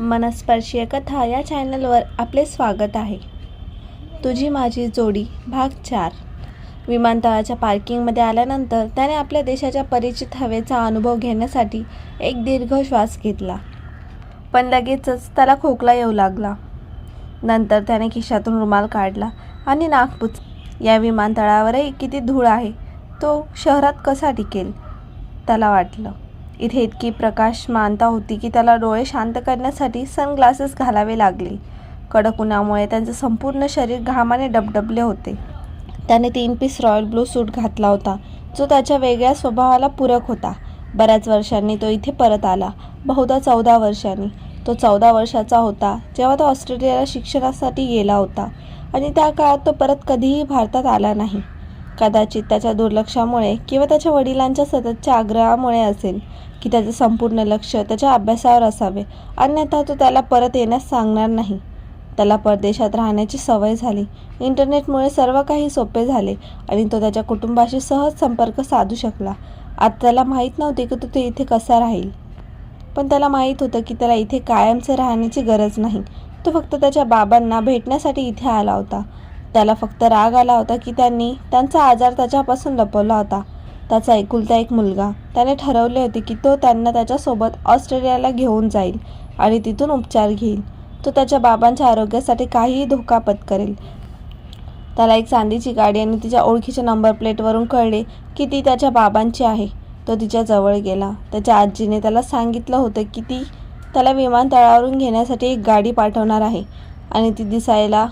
मनस्पर्शीय कथा या चॅनलवर आपले स्वागत आहे. तुझी माझी जोडी भाग चार. विमानतळाच्या पार्किंगमध्ये आल्यानंतर त्याने आपल्या देशाच्या परिचित हवेचा अनुभव घेण्यासाठी एक दीर्घ श्वास घेतला. पण लगेचच त्याला खोकला येऊ लागला. नंतर त्याने खिशातून रुमाल काढला आणि नागपूच या विमानतळावरही किती धूळ आहे तो शहरात कसा टिकेल? त्याला वाटलं. इथे इतकी प्रकाशमानता होती की त्याला डोळे शांत करण्यासाठी सनग्लासेस घालावे लागले. कडक उन्हामुळे त्यांचे संपूर्ण शरीर घामाने डबडबले होते. त्याने तीन पीस रॉयल ब्लू सूट घातला होता. जो त्याच्या वेगळ्या स्वभावाला पूरक होता. बऱ्याच वर्षांनी तो इथे परत आला. बहुधा चौदा वर्षांनी. तो चौदा वर्षाचा होता जेव्हा तो ऑस्ट्रेलियाला शिक्षणासाठी गेला होता. आणि त्या काळात तो परत कधीही भारतात आला नाही. कदाचित त्याच्या दुर्लक्षामुळे किंवा त्याच्या वडिलांच्या सततच्या आग्रहामुळे असेल की त्याचे संपूर्ण लक्ष त्याच्या अभ्यासावर असावे. अन्यथा तो त्याला परत येण्यास सांगणार नाही. त्याला परदेशात राहण्याची सवय झाली. इंटरनेटमुळे सर्व काही सोपे झाले आणि तो त्याच्या कुटुंबाशी सहज संपर्क साधू शकला. आता त्याला माहीत नव्हते की तो ते इथे कसा राहील. पण त्याला माहीत होतं की त्याला इथे कायमचे राहण्याची गरज नाही. तो फक्त त्याच्या बाबांना भेटण्यासाठी इथे आला होता. त्याला फक्त राग आला होता की त्यांनी त्यांचा आजार त्याच्यापासून लपवला होता. त्याचा एकुलता एक मुलगा. त्याने ठरवले होते की तो त्यांना त्याच्यासोबत ऑस्ट्रेलियाला घेऊन जाईल आणि तिथून उपचार घेईल. तो त्याच्या बाबांच्या आरोग्यासाठी काहीही धोका पत्करेल. त्याला एक चांदीची गाडी आणि तिच्या ओळखीच्या नंबर प्लेटवरून कळले की ती त्याच्या बाबांची आहे. तो तिच्या जवळ गेला. त्याच्या आजीने त्याला सांगितलं होतं की ती त्याला विमानतळावरून घेण्यासाठी एक गाडी पाठवणार आहे आणि ती दिसायला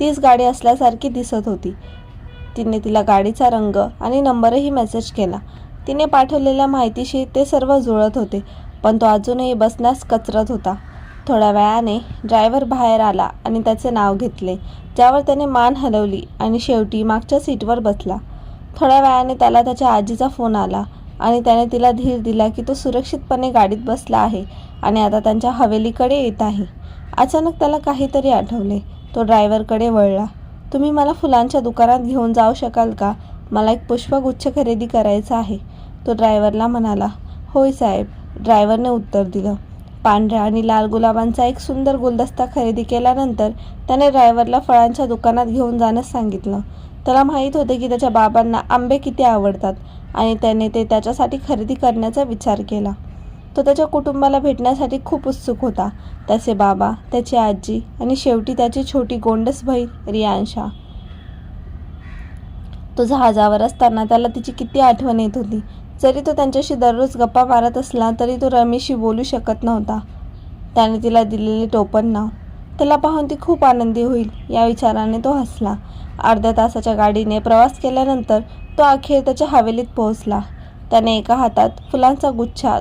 तीच गाडी असल्यासारखी दिसत होती. तिने तिला गाडीचा रंग आणि नंबरही मेसेज केला. तिने पाठवलेल्या माहितीशी ते सर्व जुळत होते पण तो अजूनही बसण्यास कचरत होता. थोड्या वेळाने ड्रायव्हर बाहेर आला आणि त्याचे नाव घेतले ज्यावर त्याने मान हलवली आणि शेवटी मागच्या सीटवर बसला. थोड्या वेळाने त्याला त्याच्या आजीचा फोन आला आणि त्याने तिला धीर दिला की तो सुरक्षितपणे गाडीत बसला आहे आणि आता त्यांच्या हवेलीकडे येत आहे. अचानक त्याला काहीतरी आठवले. तो ड्रायव्हरकडे वळला. तुम्ही मला फुलांच्या दुकानात घेऊन जाऊ शकाल का? मला एक पुष्पगुच्छ खरेदी करायचा आहे. तो ड्रायव्हरला म्हणाला होय साहेब. ड्रायव्हरने उत्तर दिलं पांढऱ्या आणि लाल गुलाबांचा एक सुंदर गुलदस्ता खरेदी केल्यानंतर त्याने ड्रायव्हरला फळांच्या दुकानात घेऊन जाण्यास सांगितलं. त्याला माहीत होते की त्याच्या बाबांना आंबे किती आवडतात आणि त्याने ते त्याच्यासाठी खरेदी करण्याचा विचार केला. तो त्याच्या कुटुंबाला भेटण्यासाठी खूप उत्सुक होता. त्याचे बाबा त्याची आजी आणि शेवटी त्याची छोटी गोंडस बहीण रियांशा. तो जहाजावर असताना त्याला तिची किती आठवण येत होती. जरी तो त्यांच्याशी दररोज गप्पा मारत असला तरी तो रमेशशी बोलू शकत नव्हता. त्याने तिला दिलेले टोपण नाव त्याला पाहून ती खूप आनंदी होईल या विचाराने तो हसला. अर्ध्या तासाच्या गाडीने प्रवास केल्यानंतर तो अखेर त्याच्या हवेलीत पोहोचला. त्याने एका हातात फुलांचा गुच्छा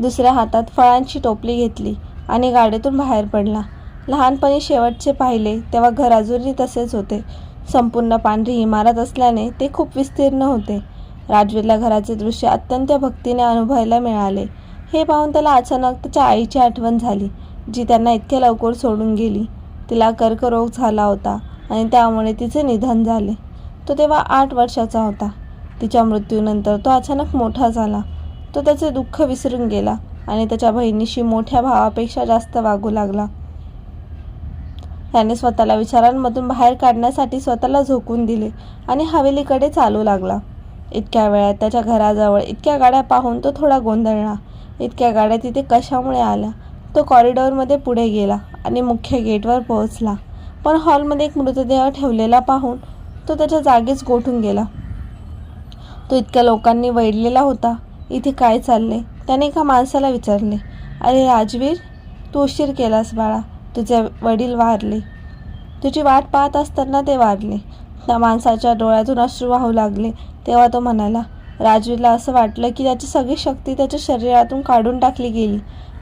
दुसऱ्या हातात फळांची टोपली घेतली आणि गाडीतून बाहेर पडला. लहानपणी शेवटचे पाहिले तेव्हा घर अजूनही तसेच होते. संपूर्ण पांढरी इमारत असल्याने ते खूप विस्तीर्ण होते. राजवीरला घराचे दृश्य अत्यंत भक्तीने अनुभवायला मिळाले. हे पाहून त्याला अचानक त्याच्या आईची आठवण झाली जी त्यांना इतक्या लवकर सोडून गेली. तिला कर्करोग झाला होता आणि त्यामुळे तिचे निधन झाले. तो तेव्हा आठ वर्षाचा होता. तिच्या मृत्यूनंतर तो अचानक मोठा झाला. तो त्याचे दुःख विसरून गेला आणि त्याच्या बहिणीशी मोठ्या भावापेक्षा जास्त वागू लागला. त्याने स्वतःला विचारांमधून बाहेर काढण्यासाठी स्वतःला झोकून दिले आणि हवेलीकडे चालू लागला. इतक्या वेळात त्याच्या घराजवळ इतक्या गाड्या पाहून तो थोडा गोंधळला. इतक्या गाड्या तिथे कशामुळे आल्या? तो कॉरिडॉरमध्ये पुढे गेला आणि मुख्य गेटवर पोहोचला. पण हॉलमध्ये एक मृतदेह ठेवलेला पाहून तो त्याच्या जागीच गोठून गेला. तो इतक्या लोकांनी वैडलेला होता. इथे काय चालले त्याने एका माणसाला विचारले अरे राजवीर तू उशीर केलास बाळा तुझे वडील वारले. तुझी वाट पाहत असताना ते वारले. त्या माणसाच्या डोळ्यातून अश्रू वाहू लागले. तेव्हा तो म्हणाला राजवीरला असं वाटलं की त्याची सगळी शक्ती त्याच्या शरीरातून काढून टाकली गेली.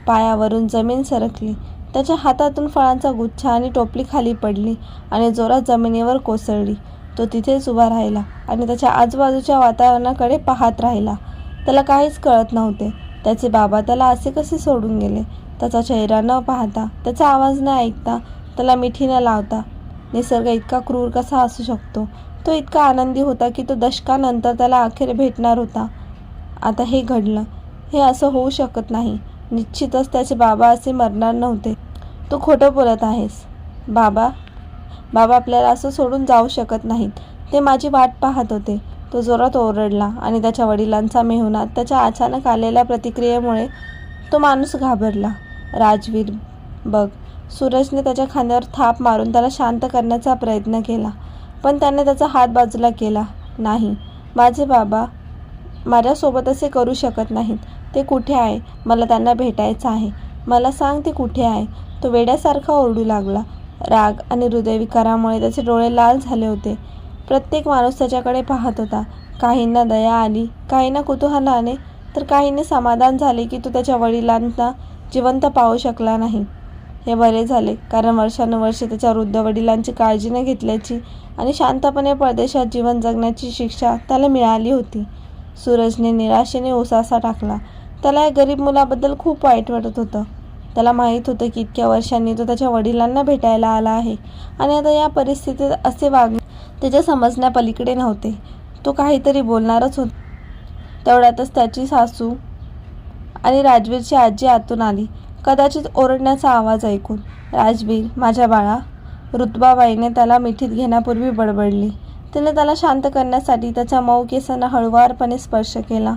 पायावरून जमीन सरकली. त्याच्या हातातून फळांचा गुच्छा आणि टोपली खाली पडली आणि जोरात जमिनीवर कोसळली. तो तिथेच उभा राहिला आणि त्याच्या आजूबाजूच्या वातावरणाकडे पाहत राहिला. त्याला काहीच कळत नव्हते. त्याचे बाबा त्याला असे कसे सोडून गेले? त्याचा चेहरा न पाहता त्याचा आवाज न ऐकता त्याला मिठी न लावता निसर्ग इतका क्रूर कसा असू शकतो? तो इतका आनंदी होता की तो दशकानंतर त्याला अखेर भेटणार होता. आता हे घडलं. हे असं होऊ शकत नाही. निश्चितच त्याचे बाबा असे मरणार नव्हते. तू खोटं बोलत आहेस. बाबा बाबा आपल्याला असं सोडून जाऊ शकत नाहीत. ते माझी वाट पाहत होते. तो जोरात ओरडला आणि त्याच्या वडिलांचा मेहुणा त्याच्या अचानक आलेल्या प्रतिक्रियेमुळे तो माणूस घाबरला. राजवीर बघ सूरजने त्याच्या खांद्यावर थाप मारून त्याला शांत करण्याचा प्रयत्न केला पण त्याने त्याचा हात बाजूला केला. नाही माझे बाबा माझ्यासोबत असे करू शकत नाहीत. ते कुठे आहे? मला त्यांना भेटायचं आहे. मला सांग ते कुठे आहे? तो वेड्यासारखा ओरडू लागला. राग आणि हृदयविकारामुळे त्याचे डोळे लाल झाले होते. प्रत्येक माणूस त्याच्याकडे पाहत होता. काहींना दया आली काहींना कुतूहलाने तर काहींनी समाधान झाले की तो त्याच्या वडिलांना जिवंत पाहू शकला नाही. हे बरे झाले कारण वर्षानुवर्षे त्याच्या वृद्ध वडिलांची काळजी न घेतल्याची आणि शांतपणे परदेशात जीवन जगण्याची शिक्षा त्याला मिळाली होती. सूरजने निराशेने उसासा टाकला. त्याला या गरीब मुलाबद्दल खूप वाईट वाटत होतं. त्याला माहीत होतं की इतक्या वर्षांनी तो त्याच्या वडिलांना भेटायला आला आहे आणि आता या परिस्थितीत असे वागणे त्याच्या समजण्यापलीकडे नव्हते. तो काहीतरी बोलणारच होत. तेवढ्यातच त्याची सासू आणि राजवीरची आजी आतून आली. कदाचित ओरडण्याचा आवाज ऐकून. राजवीर माझ्या बाळा ऋतुबाबाईने त्याला मिठीत घेण्यापूर्वी बडबडली. तिने त्याला शांत करण्यासाठी त्याच्या मऊ केसांना हळुवारपणे स्पर्श केला.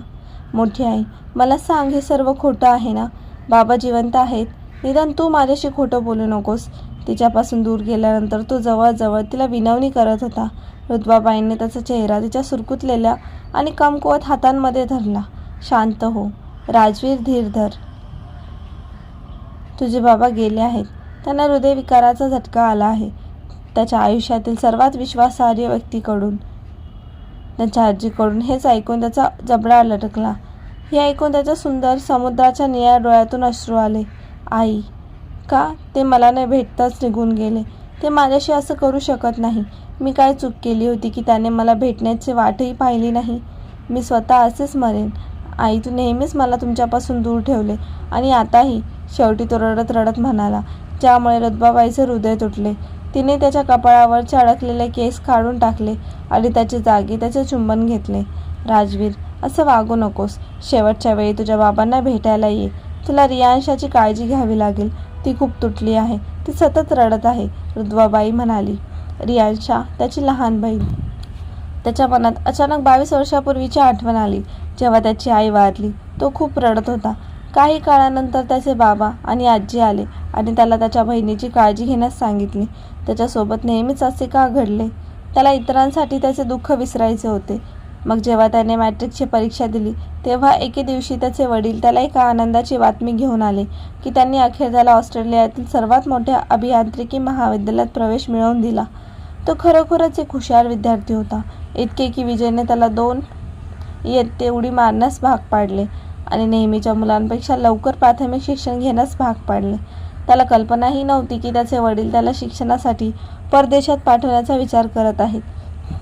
मोठी आई मला सांग हे सर्व खोटं आहे ना? बाबा जिवंत आहेत. निदान तू माझ्याशी खोटं बोलू नकोस. तिच्यापासून दूर गेल्यानंतर तो जवळजवळ तिला विनवणी करत होता. ऋतुबाबाईंनी त्याचा चेहरा तिच्या सुरकुतलेल्या आणि कमकुवत हातांमध्ये धरला. शांत हो राजवीर धीर धर. तुझे बाबा गेले आहेत. त्यांना हृदयविकाराचा झटका आला आहे. त्याच्या आयुष्यातील सर्वात विश्वासार्ह व्यक्तीकडून त्याच्या आजीकडून हेच ऐकून त्याचा जबडा लटकला. हे ऐकून त्याच्या सुंदर समुद्राच्या निळ्या डोळ्यातून अश्रू आले. आई का? ते मला न भेटताच निघून गेले. ते माझ्याशी असं करू शकत नाही. मी काय चूक केली होती की त्याने मला भेटण्याची वाटही पाहिली नाही? मी स्वतः असेच मरेन. आई तू नेहमीच मला तुमच्यापासून दूर ठेवले. आणि आताही शेवटी तो रडत रडत म्हणाला ज्यामुळे रद्बाबाईचे हृदय तुटले. तिने त्याच्या कपाळावरचे अडकलेले केस काढून टाकले आणि त्याची जागी त्याचे चुंबन घेतले. राजवीर असं वागू नकोस. शेवटच्या वेळी तुझ्या बाबांना भेटायला ये. तुला रियांशाची काळजी घ्यावी लागेल. ती खूप तुटली आहे. ती सतत रडत आहे रुद्वाबाई म्हणाली. रियांशा त्याची लहान बहीण. त्याच्या मनात अचानक बावीस वर्षापूर्वीची आठवण आली. जेव्हा त्याची आई वारली तो खूप रडत होता. काही काळानंतर त्याचे बाबा आणि आजी आले आणि त्याला त्याच्या बहिणीची काळजी घेण्यास सांगितली. त्याच्यासोबत नेहमीच असे का घडले? त्याला इतरांसाठी त्याचे दुःख विसरायचे होते. मग जेव्हा त्याने मॅट्रिकची परीक्षा दिली तेव्हा एके दिवशी त्याचे वडील त्याला एका आनंदाची बातमी घेऊन आले की त्यांनी अखेर त्याला ऑस्ट्रेलियातील सर्वात मोठ्या अभियांत्रिकी महाविद्यालयात प्रवेश मिळवून दिला. तो खरोखरच एक हुशार विद्यार्थी होता. इतके की विजयने त्याला दोन इयत्ते उडी मारण्यास भाग पाडले आणि नेहमीच्या मुलांपेक्षा लवकर प्राथमिक शिक्षण घेण्यास भाग पाडले. त्याला कल्पनाही नव्हती की त्याचे वडील त्याला शिक्षणासाठी परदेशात पाठवण्याचा विचार करत आहेत.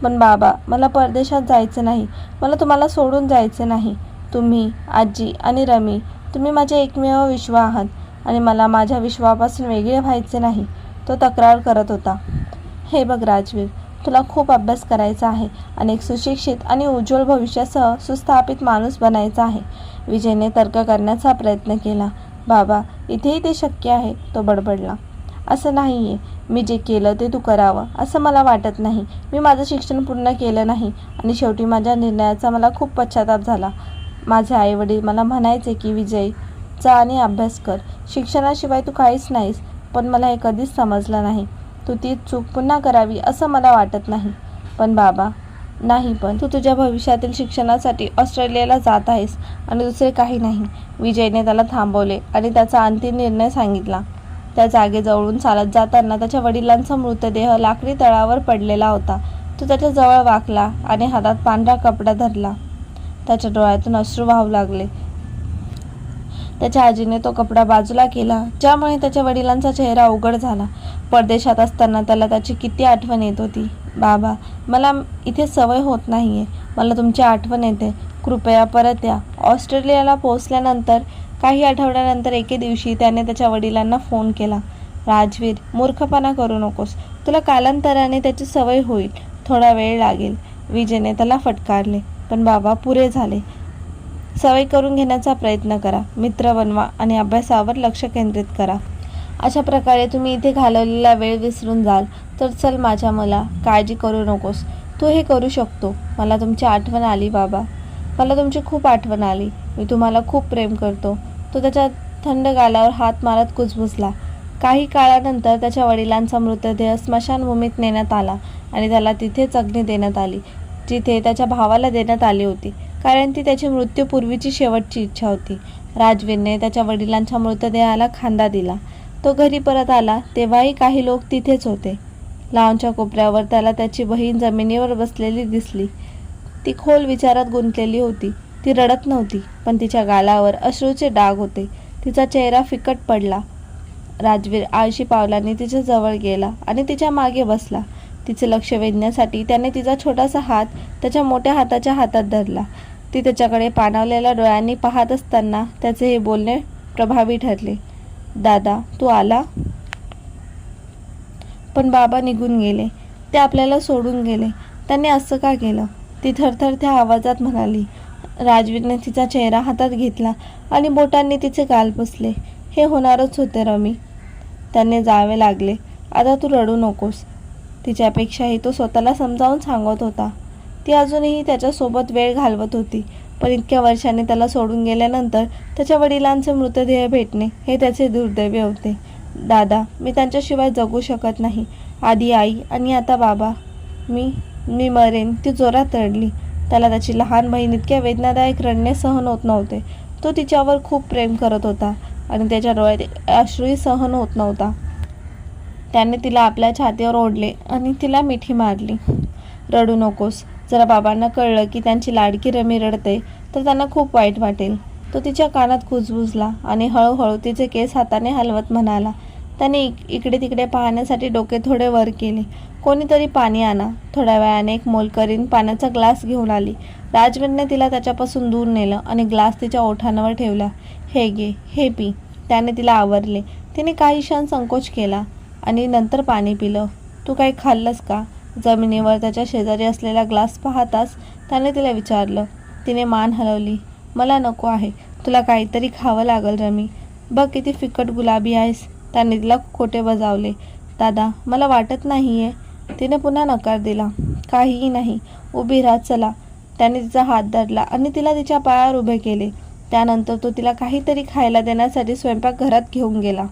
पण बाबा मला परदेशात जायचं नाही. मला तुम्हाला सोडून जायचं नाही. तुम्ही आजी आणि रमी तुम्ही माझे एकमेव विश्व आहात आणि मला माझ्या विश्वापासून वेगळे व्हायचे नाही तो तक्रार करत होता. हे बघ राजवीर तुला खूप अभ्यास करायचा आहे आणि एक सुशिक्षित आणि उज्ज्वल भविष्यासह सुस्थापित माणूस बनायचा आहे. विजयने तर्क करण्याचा प्रयत्न केला. बाबा इथेही ते शक्य आहे तो बडबडला. असं नाही आहे मी जे केलं ते तू करावं असं मला वाटत नाही. मी माझं शिक्षण पूर्ण केलं नाही आणि शेवटी माझ्या निर्णयाचा मला खूप पश्चाताप झाला. माझे आईवडील मला म्हणायचे की विजय जा आणि अभ्यास कर. शिक्षणाशिवाय तू काहीच नाहीस पण मला हे कधीच समजलं नाही. तू ती चूक पुन्हा करावी असं मला वाटत नाही. पण बाबा नाही पण. तू तुझ्या भविष्यातील शिक्षणासाठी ऑस्ट्रेलियाला जात आहेस आणि दुसरे काही नाही. विजयने त्याला थांबवले आणि त्याचा अंतिम निर्णय सांगितला. त्या जागेजवळून चालत जाताना त्याच्या वडिलांचा मृतदेह लाकडी तळावर पडलेला होता. तो त्याच्याजवळ वाकला आणि हातात पांढरा कपडा धरला. त्याच्या डोळ्यातून अश्रू वाहू लागले. त्याच्या आजीने तो कपडा बाजूला केला ज्यामुळे त्याच्या वडिलांचा चेहरा उघड झाला. परदेशात असताना त्याला त्याची किती आठवण येत होती. बाबा मला इथे सवय होत नाही आहे मला तुमची आठवण येते. कृपया परत या. ऑस्ट्रेलियाला पोहोचल्यानंतर काही आठवड्यानंतर एके दिवशी त्याने त्याच्या वडिलांना फोन केला राजवीर मूर्खपणा करू नकोस. तुला कालांतराने त्याची सवय होईल. थोडा वेळ लागेल. विजयने त्याला फटकारले पण बाबा पुरे झाले. सवय करून घेण्याचा प्रयत्न करा. मित्र बनवा आणि अभ्यासावर लक्ष केंद्रित करा. अशा प्रकारे तुम्ही इथे घालवलेला वेळ विसरून जाल. तर चल माझ्या मला काळजी करू नकोस. तू हे करू शकतो. मला तुमची आठवण आली बाबा. मला तुमची खूप आठवण आली. मी तुम्हाला खूप प्रेम करतो. तो त्याच्या थंड गालावर हात मारत कुजबुजला. काही काळानंतर त्याच्या वडिलांचा मृतदेह स्मशानभूमीत नेण्यात आला आणि त्याला तिथेच अग्नी देण्यात आली जिथे त्याच्या भावाला देण्यात आली होती कारण ती त्याची मृत्यूपूर्वीची शेवटची इच्छा होती. राजवीरने त्याच्या वडिलांच्या मृतदेहाला खांदा दिला. तो घरी परत आला तेव्हाही काही लोक तिथेच होते. लावणच्या कोपऱ्यावर त्याला त्याची बहीण जमिनीवर बसलेली दिसली. ती खोल विचारात गुंतलेली होती. ती रडत नव्हती पण तिच्या गालावर अश्रूचे डाग होते. तिचा चेहरा फिकट पडला. राजवीर आळशी पावलांनी तिच्या जवळ गेला आणि तिच्यामागे बसला. तिचे लक्ष वेधण्यासाठी त्याने तिचा छोटासा हात त्याच्या मोठ्या हाताच्या हातात धरला. ती त्याच्याकडे पाणावलेल्या डोळ्यांनी पाहत असताना त्याचे हे बोलणे प्रभावी ठरले. दादा तू आला पण बाबा निघून गेले. ते आपल्याला सोडून गेले. त्यांनी असं का केलं? ती थरथर त्या आवाजात म्हणाली राजवीरने तिचा चेहरा हातात घेतला आणि बोटांनी तिचे गाल पुसले. हे होणारच होते रमी. त्यांनी जावे लागले. आता तू रडू नकोस. तिच्यापेक्षाही तो स्वतःला समजावून सांगत होता. ती अजूनही त्याच्यासोबत वेळ घालवत होती पण इतक्या वर्षांनी त्याला सोडून गेल्यानंतर त्याच्या वडिलांचे मृतदेह भेटणे हे त्याचे दुर्दैवी होते. दादा मी त्यांच्याशिवाय जगू शकत नाही. आधी आई आणि आता बाबा. मी मी मरेन. ती जोरात रडली. त्याला त्याची लहान बहीण इतक्या वेदनादायक रडणे सहन होत नव्हते. तो तिच्यावर खूप प्रेम करत होता आणि त्याच्या डोळ्यात अश्रूही सहन होत नव्हता. त्याने तिला आपल्या छातीवर ओढले आणि तिला मिठी मारली. रडू नकोस. जरा बाबांना कळलं की त्यांची लाडकी रमी रडते तर त्यांना खूप वाईट वाटेल. तो तिच्या कानात कुजबुजला आणि हळूहळू तिचे केस हाताने हलवत म्हणाला. त्याने इक इकडे तिकडे पाहण्यासाठी डोके थोडे वर केले. कोणीतरी पाणी आणा. थोड्या वेळाने एक मोलकरीन पाण्याचा ग्लास घेऊन आली. राजवीरने तिला त्याच्यापासून दूर नेलं आणि ग्लास तिच्या ओठांवर ठेवला. हे घे हे पी. त्याने तिला आवरले. तिने काही क्षण संकोच केला आणि नंतर पाणी पिलं. तू काही खाल्लंस का? जमिनीवर त्याच्या शेजारी असलेला ग्लास पाहताच त्याने तिला विचारलं. तिने मान हलवली. मला नको आहे. तुला काहीतरी खावं लागल रमी. बघ किती फिकट गुलाबी आहेस. त्याने तिला खोटे बजावले. दादा मला वाटत नाही आहे तिने पुन्हा नकार दिला. काहीही नाही. उभी राहा चला. त्याने तिचा हात धरला आणि तिला तिच्या पायावर उभे केले. त्यानंतर तो तिला काहीतरी खायला देण्यासाठी स्वयंपाकघरात घेऊन गेला.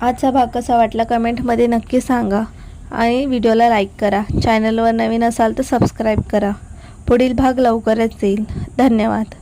आजचा भाग कसा वाटला कमेंटमध्ये नक्की सांगा आणि व्हिडिओला लाईक करा. चॅनलवर नवीन असाल तर सबस्क्राईब करा. पुढील भाग लवकरच येईल. धन्यवाद.